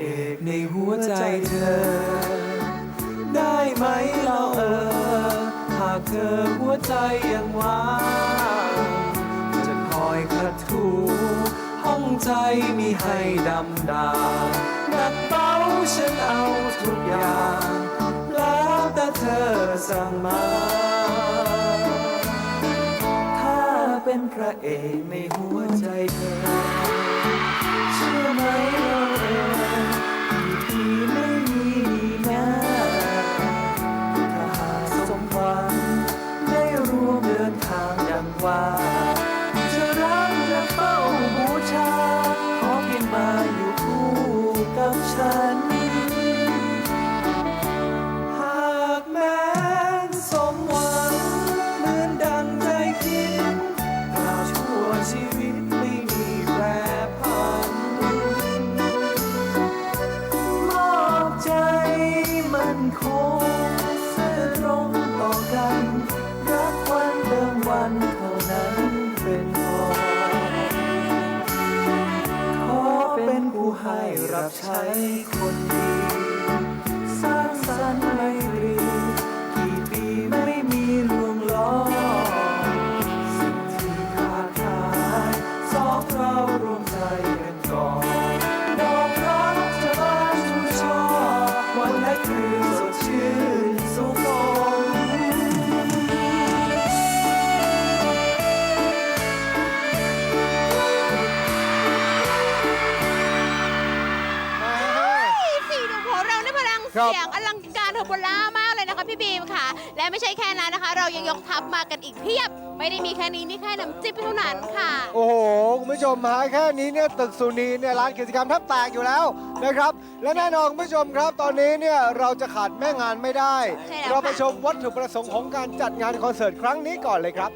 เอกในหัวใจเธอ ได้ไหมเราเออ หากเธอหัวใจยังว่างจะคอยกระทูห้องใจมีให้ดำดาหนักเบาฉันเอาทุกอย่าง แล้วแต่เธอสั่งมาถ้าเป็นพระเอกในหัวใจ ให้รับใช้คนดี ครับ เสียงอลังการเทอร์โบล่ามากเลยนะคะพี่บีมค่ะ และไม่ใช่แค่นั้นนะคะ เรายังยกทัพมากันอีกเพียบ ไม่ได้มีแค่นี้นี่แค่น้ำจิ้มเท่านั้นค่ะ โอ้โห คุณผู้ชมฮะแค่นี้เนี่ยตึกสุนีเนี่ยร้านกิจกรรมแทบแตกอยู่แล้วนะครับ และแน่นอนคุณผู้ชมครับ ตอนนี้เนี่ยเราจะขาดแม่งานไม่ได้ ใช่แล้วเราไปค่ะ ชมวัตถุประสงค์ของการจัดงานคอนเสิร์ตครั้งนี้ก่อนเลยครับ